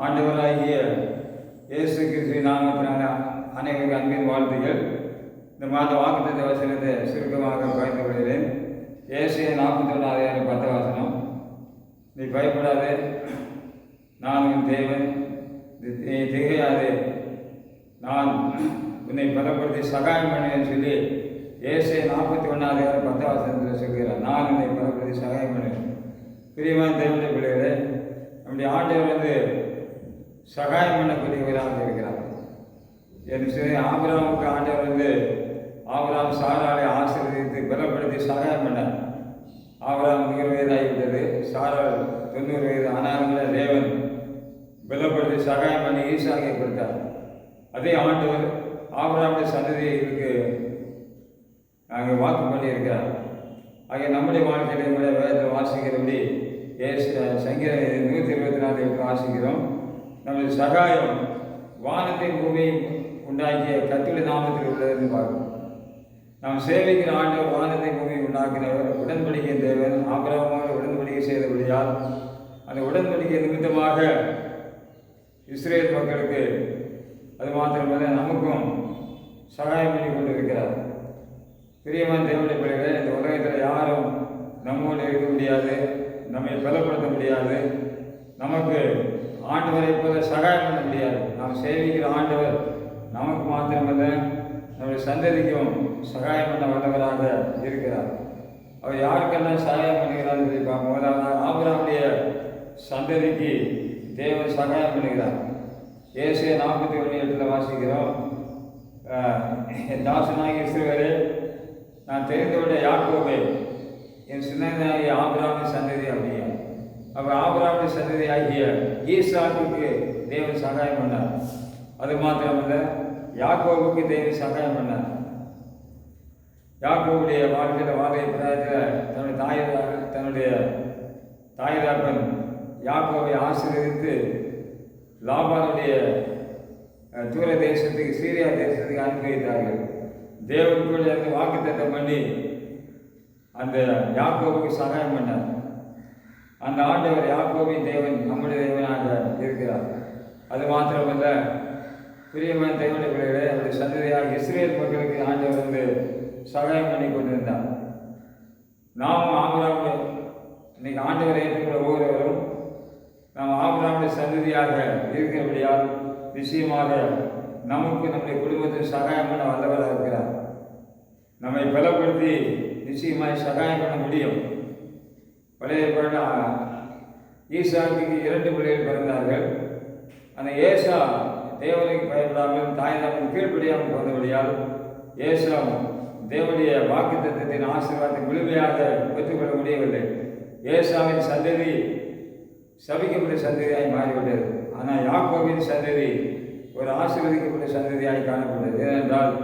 ஆண்டவராகிய இயேசு கிறிஸ்து நாமத்தினால அனைவருக்கு அன்பின் வாழ்த்துகள். இந்த மாத வாக்குத்த வசனத்தை சுருக்கமாக பயந்து கொள்கிறேன். இயேசு நாற்பத்தி ஒன்றாவது பத்த வசனம். நீ பயப்படாதே நான் உன் தேவன். நீ- திகையாதே நான் உன்னை பலப்படுத்தி சகாயம் பண்ணுவேன் சொல்லி ஏசே நாற்பத்தி ஒன்றாவது பத்த வசனத்தில் சொல்கிறார். நான் உன்னை பலப்படுத்தி சகாயம் பண்ணுவேன். பிரியமான தேவனுடைய பிள்ளைகளே நம்முடைய ஆண்டவர் வந்து சகாயம் பண்ணக்கூடியவர்களாக இருக்கிறார் என்று சொல்லி ஆபிராமுக்கு ஆண்டவர் வந்து ஆபிராம் சாராளை ஆசீர்வதித்து பலப்படுத்தி சகாயம் பண்ணார். ஆபிராம் நூறு வயதாகிவிட்டது சாராள் தொண்ணூறு வயது ஆனாலும் தேவன் பலப்படுத்தி சகாயம் பண்ணி ஈசாக்கை கொடுத்தார். அதே ஆண்டவர் ஆபிரகாமுடைய சந்ததிக்கு நாங்கள் வாக்கு பண்ணியிருக்கிறார். ஆகிய நம்முடைய வாழ்க்கையில கூட வேதத்தை வாசிக்கிறபடி ஏ சங்கீத நூற்றி இருபத்தி நாலு வாசிக்கிறோம். நமது சகாயம் வானத்தை பூமியை உண்டாக்கிய கத்திர நாமத்தில் உள்ளதுன்னு பார்க்கணும் நாம் சேவிக்கிற ஆண்டவர் வானத்தை பூமியை உண்டாக்கினவர் உடன்படிக்கை தேவன் ஆபிரகமோடு உடன்படிக்கை செய்தபடியால் அந்த உடன்படிக்கை நிமித்தமாக இஸ்ரேல் மக்களுக்கு அது மாத்திரமல்ல நமக்கும் சகாயம் பண்ணி கொண்டிருக்கிறார். பிரியமான தேவனுடைய பிள்ளைகளே இந்த உலகத்தில் யாரும் நம்மோடு இருக்க முடியாது நம்மை பலப்படுத்த முடியாது. நமக்கு ஆண்டவர் எப்போது சகாயம் பண்ண முடியாது. நாம் சேவிக்கிற ஆண்டவர் நமக்கு மாத்திரமல்ல நம்முடைய சந்ததிக்கும் சகாயம் பண்ண வல்லவராக இருக்கிறார். அவர் யாருக்கெல்லாம் சகாயம் பண்ணுகிறார் சொல்லி முதலாவது ஆபிரகாமுடைய சந்ததிக்கு தேவன் சகாயம் பண்ணுகிறார். ஏசிய நாற்பத்தி ஒன்று இடத்துல வாசிக்கிறோம். என் தாசனாகி இஸ்ரவேலே நான் தெரிந்தவுடைய யாக்கோவே என் சின்னதாகிய ஆபிராமின் சந்ததி அப்படியா? அவர் ஆபிராமின் சந்ததி ஆகிய ஈசாக்குக்கு தேவன் சகாயம் பண்ணார். அது மாத்திரமல்ல யாக்கோவுக்கு தேவன் சகாயம் பண்ணார். யாக்கோவுடைய வாழ்க்கையில் வாழை பிராயத்தில் தன்னுடைய தாய் தன்னுடைய தாய்தாப்பன் யாக்கோவை ஆசீர்வதித்து லாபானுடைய தூர தேசத்துக்கு சீரியா தேசத்துக்கு அனுப்பி வைத்தார்கள். தேவன் கூட வாக்கு தத்தம் பண்ணி அந்த யாக்கோவுக்கு சகாயம் பண்ணார். அந்த ஆண்டவர் யாக்கோவின் தேவன் நம்முடைய தேவனாக இருக்கிறார். அது மாத்திரமல்ல பிரியமான தேவனுடைய பிள்ளைகளே அவருடைய சந்ததியாக இஸ்ரேல் மக்களுக்கு ஆண்டவர் வந்து சகாயம் பண்ணி கொண்டிருந்தார். நாமும் ஆபிராமுடைய இன்னைக்கு ஆண்டவரை ஏற்றுக்கொள்ள ஒவ்வொருவரும் நாம் ஆபிராமுடைய சந்ததியாக இருக்கிறபடியால் நிச்சயமாக நமக்கு நம்முடைய குடும்பத்தில் சகாயம் பண்ண வல்லவராக இருக்கிறார். நம்மை பலப்படுத்தி நிச்சயமாய் சகாயம் பண்ண முடியும். பழைய ஏற்பாடு, ஈசாவுக்கு இரண்டு பிள்ளைகள் பிறந்தார்கள். அந்த ஏசா தேவனுக்கு பயப்படாமல் தாய் தகவல் கீழ்ப்படியாமல் போனபடியால் ஏசா தேவனுடைய வாக்கு தத்துவத்தின் ஆசீர்வாதத்தை முழுமையாக பெற்றுக்கொள்ள முடியவில்லை. ஏசாவின் சந்ததி சபிக்கப்பட்ட சந்ததியாய் மாறிவிட்டது. ஆனால் யாக்கோவின் சந்ததி ஒரு ஆசீர்வதிக்கப்பட்ட சந்ததியாய் காணப்பட்டது. ஏனென்றால்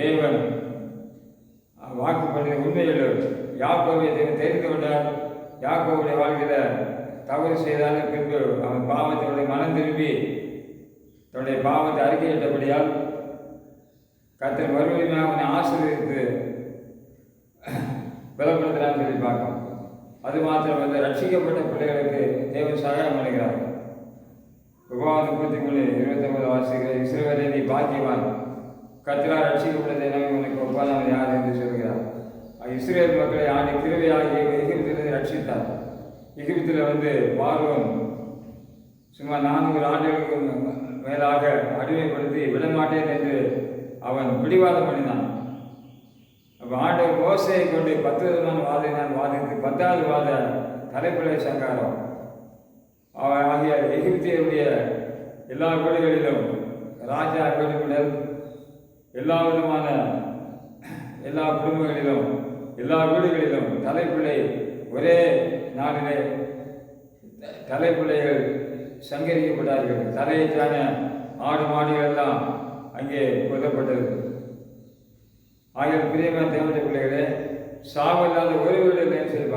தேவன் வாக்கு பண்ண உண்மையில் யாக்கோவை தேவன் தெரிந்து கொண்டார். யாக்கோவுடைய வாழ்க்கையில் தவறு செய்தாலும் பின்பு அவன் பாவத்தினுடைய மனம் திரும்பி தன்னுடைய பாவத்தை அறிக்கையிட்டபடியால் கத்தர் மறுபடியும் அவனை ஆசிரியத்து பலப்படுத்தலாம்னு சொல்லி பார்க்கணும் அது மாத்திரமல்ல ரட்சிக்கப்பட்ட பிள்ளைகளுக்கு தேவன் சகாயம் பண்ணுகிறார் விவாதம் முப்பத்தி மூணு இருபத்தொன்பது வாசிக்கிற இஸ்ரவேலை நீ பாக்கியவான். கத்திரா ரட்சிக்கப்பட்டதை நம்பி உனக்கு ஒப்பாதவன் யார் என்று சொல்கிறார். இஸ்ரேல் மக்களை ஆண்டு கிருவையாகி எகிப்தில் வந்து பார்வன் சும்மா நானூறு ஆண்டுகளுக்கு மேலாக அடிமைப்படுத்தி விடமாட்டேன் என்று அவன் பிடிவாதம் பண்ணினான். அப்போ ஆண்டவர் மோசையை கொண்டு பத்து விதமான வாதினான் வாதித்து பத்தாவது வாத தலைப்பிள்ளை சங்காரம் அவன் ஆகிய எகிப்தியருடைய எல்லா வீடுகளிலும் ராஜா வீடு எல்லா விதமான எல்லா குடும்பங்களிலும் எல்லா வீடுகளிலும் தலைப்பிள்ளை ஒரே நாளிலே த- தலைப்பிள்ளைகள் சங்கரிக்கப்பட்டார்கள். தலையைத்தான ஆடு மாடுகள் எல்லாம் அங்கே கொல்லப்பட்டது. ஆகிய பிரியமான தேவனுடைய பிள்ளைகளே சாவில்லாத ஒரு வீடு இல்லைன்னு சொல்லி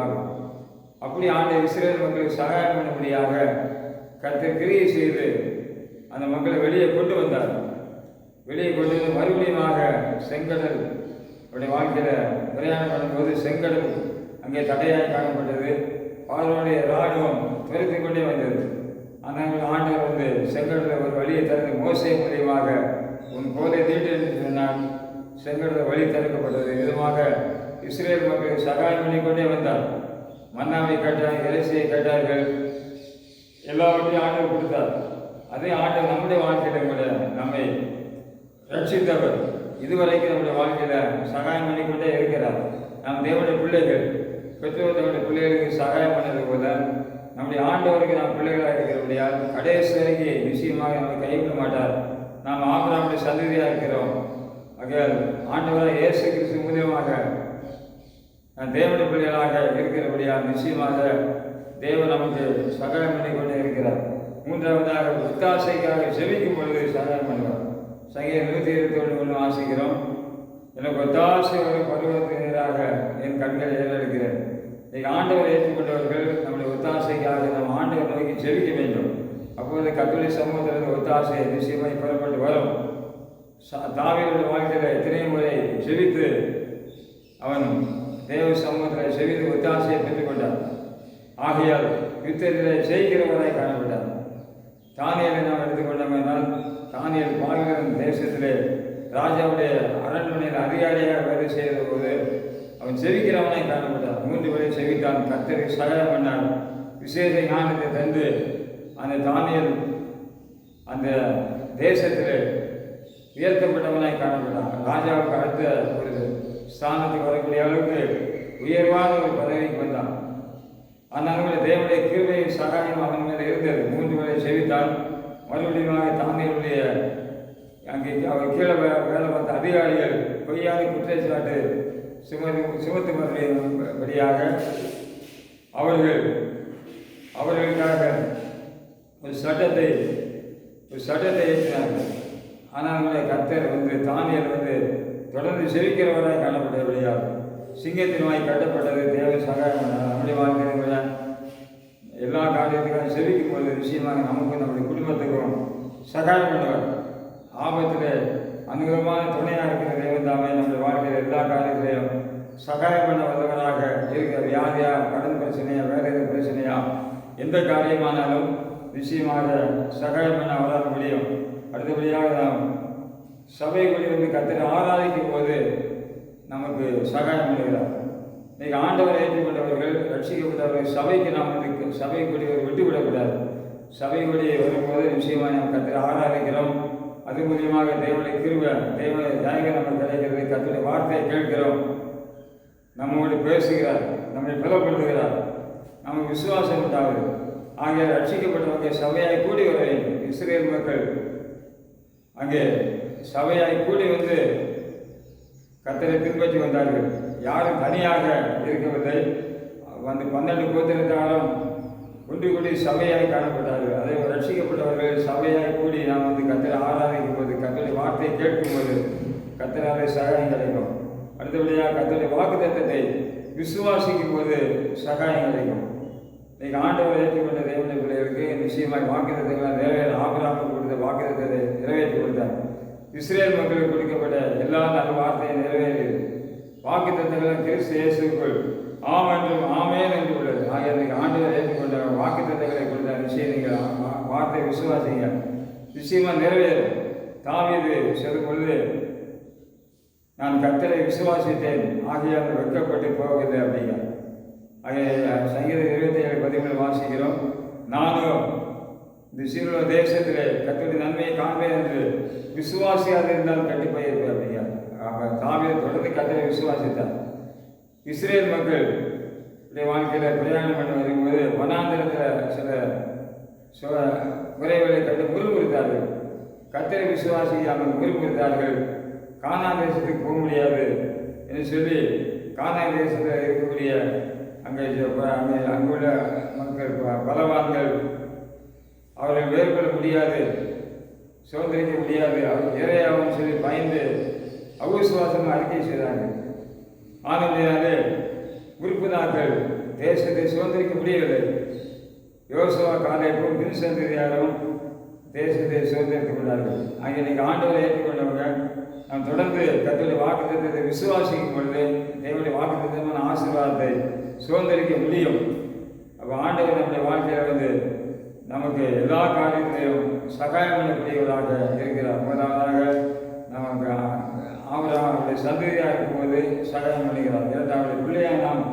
அப்படி ஆண்டு இஸ்ரேல் மக்களுக்கு சகாயம் பண்ணும்படியாக கர்த்தர் கிரியை செய்து அந்த மக்களை வெளியே கொண்டு வந்தார். வெளியே கொண்டு வந்து மறுபடியும் செங்கடல் அவருடைய வாழ்க்கையில் பிரயாணம் பண்ணும்போது செங்கடல் அங்கே தடையாய் காணப்பட்டது. பார்வனுடைய ராணுவம் துரத்தி கொண்டே வந்தது. ஆனால் ஆண்டவர் வந்து செங்கடல ஒரு வழியை திறந்து மோசை மூலியமாக உன் கோலை தீட்டு என்று சொன்னான். செங்கடல வழி திறக்கப்பட்டது விதமாக இஸ்ரேல் மக்கள் சகாயம் பண்ணி கொண்டே வந்தார். மன்னாவை கேட்டார் இறைச்சியை கேட்டார்கள். எல்லாவற்றையும் ஆண்டவர் கொடுத்தார். அதே ஆண்டவர் நம்முடைய வாழ்க்கையில கூட நம்மை ரட்சித்தவர். இதுவரைக்கும் நம்முடைய வாழ்க்கையில சகாயம் பண்ணிக்கொண்டே இருக்கிறார். நாம் தேவனுடைய பிள்ளைகள். பெற்றோர் தன்னுடைய பிள்ளைகளுக்கு சகாயம் பண்ணது போல நம்முடைய ஆண்டவருக்கு நாம் பிள்ளைகளாக இருக்கிறபடியால் கடைசி வரைக்கும் நிச்சயமாக நம்மை கைவிட மாட்டார். நாம் ஆபராமுடைய சந்ததியாக இருக்கிறோம். ஆகையால் ஆண்டவராக இயேசு கிறிஸ்து மூலியமாக நான் தேவனுடைய பிள்ளைகளாக இருக்கிறபடியால் நிச்சயமாக தேவன் நமக்கு சகாயம் பண்ணி கொண்டே இருக்கிறார். மூன்றாவதாக ஒத்தாசைக்காக செவிக்கும் பொழுது சகாயம் பண்ணுவார். சங்கீதம் நூற்றி இருபத்தி ஒன்று ஒன்று ஆசிக்கிறோம் எனக்கு ஒத்தாசை ஒரு பருவத்தினராக என் கண்களை ஏறெடுக்கிறேன் இன்னைக்கு ஆண்டவர் ஏற்றுக்கொண்டவர்கள் நம்முடைய ஒத்தாசைக்காக நம் ஆண்டவர் நோக்கி செவிக்க வேண்டும். அப்போது கத்தோலிக்க சமூகத்திலிருந்து ஒத்தாசை நிச்சயமாய் பெறப்பட்டு வரும். சா- வாழ்க்கையில் எத்தனை முறை செவித்து அவன் தேவ சமூகத்தில் செவித்து ஒத்தாசையை பெற்றுக்கொண்டான். ஆகையால் யுத்தத்தில் ஜெயிக்கிறவராய் காணப்பட்டான். தானியலை நாம் எடுத்துக்கொண்டோம் என்றால் தானியல் பாகிரன் தேசத்திலே ராஜாவுடைய அரண்மனையில் அதிகாரியாக வேலை செய்த போது அவன் செவிக்கிறவனை காணப்பட்டான். மூன்று வரை செவித்தான். கத்தரை சகாயம் பண்ணான். விசேஷ ஞானத்தை தந்து அந்த தானியல் அந்த தேசத்தில் உயர்த்தப்பட்டவனாய் காணப்பட்டான். ராஜாவுக்கு அடுத்த ஒரு ஸ்தானத்துக்கு வரக்கூடிய அளவுக்கு உயர்வான ஒரு பதவிக்கு வந்தான். அந்த கூட தேவனுடைய கிருபையும் சகாயம் அவன் மேலே இருந்தது. மூன்று முறை செவித்தான். மறுபடியும் தானியருடைய அங்கே அவர் கீழே வே- வேலை பார்த்த அதிகாரிகள் பொய்யான குற்றச்சாட்டு சுமதி சுமத்துபடியாக அவர்கள் அவர்களுக்காக ஒரு சட்டத்தை ஒரு சட்டத்தை ஏற்றினார்கள். ஆனால் அவருடைய கத்தர் வந்து தானியர் வந்து தொடர்ந்து செவிக்கிறவராய் காணப்பட்டபடியால் சிங்கத்தின் வாய் கட்டப்பட்டது. தேவ சகாயம் நம்முடைய வாழ்க்கையில் எல்லா காரியத்துக்கும் செவிக்கும் போது விஷயமாக நமக்கும் நம்முடைய குடும்பத்துக்கும் சகாயம் பண்ணுவார். ஆபத்தில் அனுகூலமான துணையாக இருக்கிற தேவன் நம்முடைய வாழ்க்கையில் எல்லா காரியத்திலையும் சகாயம் பண்ண வல்லவராக இருக்கிற வியாதியா கடன் பிரச்சனையா வேற எதுவும் பிரச்சனையா எந்த காரியமானாலும் நிச்சயமாக சகாயம் பண்ண அவரால் முடியும். அடுத்தபடியாக நாம் சபைக்குள்ளே வந்து கத்திர ஆராதிக்கும் போது நமக்கு சகாயம் பண்ணுகிறார் இன்னைக்கு ஆண்டவரை ஏற்றுக்கொண்டவர்கள் ரட்சிக்கப்பட்டவர்கள் சபைக்கு நாம் வந்து சபைக்குள்ளே விட்டு விடக்கூடாது சபைக்குள்ளே வரும்போது நிச்சயமாக நாம் கத்திர ஆராதிக்கிறோம். அது மூலியமாக தேவனை கிருப தேவ ஜனங்கள் நமக்கு கிடைக்கிறது வார்த்தையை கேட்கிறோம். நம்மோடு பேசுகிறார் நம்மை பலப்படுத்துகிறார். நமக்கு விசுவாசம் உண்டாகுது. ஆகிய ரட்சிக்கப்பட்டவங்க சபையாய் கூடி வர வேண்டும். இஸ்ரேல் மக்கள் அங்கே சபையாய் கூடி வந்து கத்தரை பின்பற்றி வந்தார்கள். யாரும் தனியாக இருக்கவில்லை. வந்து பன்னெண்டு கோத்திரத்தாலும் ஒன்று கூடி சபையாய் காணப்பட்டார்கள். அதே ரட்சிக்கப்பட்டவர்கள் சபையாய் கூடி நாம் வந்து கத்தரை ஆராதிக்கும் போது கத்தரை வார்த்தையை கேட்கும்போது கத்தராலே சகாயம் கிடைக்கும். அடுத்தபடியாக கத்தரை வாக்குத்தத்தத்தை விசுவாசிக்கும் போது சகாயம் கிடைக்கும். இன்னைக்கு ஆண்டவர் ஏற்றுக்கொண்ட தேவனுடைய பிள்ளைகளுக்கு நிச்சயமாய் வாக்குத்தத்தங்களை நிறைவேற ஆபராமல் கொடுத்த வாக்குத்தத்தை நிறைவேற்றி கொடுத்தார். இஸ்ரேல் மக்களுக்கு கொடுக்கப்பட்ட எல்லா நல்ல வார்த்தையும் நிறைவேறியது வாக்குத்தத்தங்களை கிறிஸ்து இயேசுக்குள் ஆம் என்றும் ஆமேன் என்று உள்ளது. ஆகிய ஆண்டவர் கொடுத்த விஷயம் நீங்கள் வா- வார்த்தை விசுவாசிங்க. நிச்சயமா நிறைவேறும். தாவியது சொல்லும் பொழுது நான் கத்தரை விசுவாசித்தேன். ஆகியால் வெட்கப்பட்டு போகிறது அப்படிங்க. ஆகிய சங்கீதம் இருபத்தி ஏழு பதிவுகள் வாசிக்கிறோம். நானும் இந்த சிறுவ தேசத்தில் கர்த்தருடைய நன்மையை காண்பேன் என்று விசுவாசியாக இருந்தால் கட்டி போயிருப்பேன் அப்படிங்க. ஆக தாவீது தொடர்ந்து கத்தரை விசுவாசித்தார். இஸ்ரேல் மக்கள் உடைய வாழ்க்கையில் பிரயாணம் பண்ண வரும்போது வனாந்திரத்தில் சில சு- குறைகளை கண்டு முறுமுறுத்தார்கள். கத்தரை விசுவாசியாமல் முறுமுறுத்தார்கள். கானா தேசத்துக்கு போக முடியாது என்று சொல்லி கானா தேசத்தில் இருக்கக்கூடிய அங்கே அங்கே அங்குள்ள மக்கள் ப- பலவான்கள் அவர்கள் மேற்கொள்ள முடியாது சுதந்திரிக்க முடியாது. அவர் இறையாகவும் சொல்லி பயந்து அவிசுவாசமாக அறிக்கை செய்தார்கள். ஆனந்தினாலே உறுப்பினார்கள் தேசத்தை சுதந்திரிக்க முடியவில்லை. யோசுவா காலைக்கும் பின்சந்ததியாரும் தேசத்தை சுதந்திரித்துக் கொண்டார்கள் அங்கே நீங்கள் ஆண்டவரை ஏற்றுக்கொண்டவங்க நாம் தொடர்ந்து கத்தோடைய வாக்குத்தத்தை விசுவாசிக்கும் பொழுது தேவனுடைய வாக்குத்தத்தமான ஆசீர்வாதத்தை சுதந்திரிக்க முடியும். அப்போ ஆண்டவர் நம்முடைய வாழ்க்கையில் வந்து நமக்கு நமக்கு எல்லா காரியத்திலையும் சகாயம் பண்ணக்கூடியவராக இருக்கிறார். முதலாவதாக நமக்கு ஆபராம் அவருடைய சந்ததியாக இருக்கும்போது சகாயம் பண்ணுகிறார் இரண்டாவது பிள்ளையாக நாம்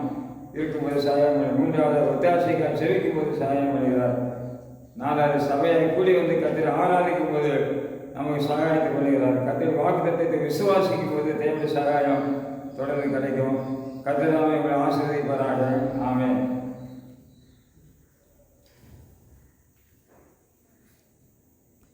இருக்கும்போது சகாயம் பண்ணி மூன்றாவது ஒத்தாசைக்காக செவிக்கும் போது சகாயம் பண்ணுகிறார் நாலாவது சபையை கூடி வந்து கத்திர ஆராதிக்கும் போது நமக்கு சகாயத்தை பண்ணுகிறார். கத்திர வாக்குத்தத்தை விசுவாசிக்கும் போது தேவையான சகாயம் தொடர்ந்து கிடைக்கும். கத்திர உங்களை ஆமேன்.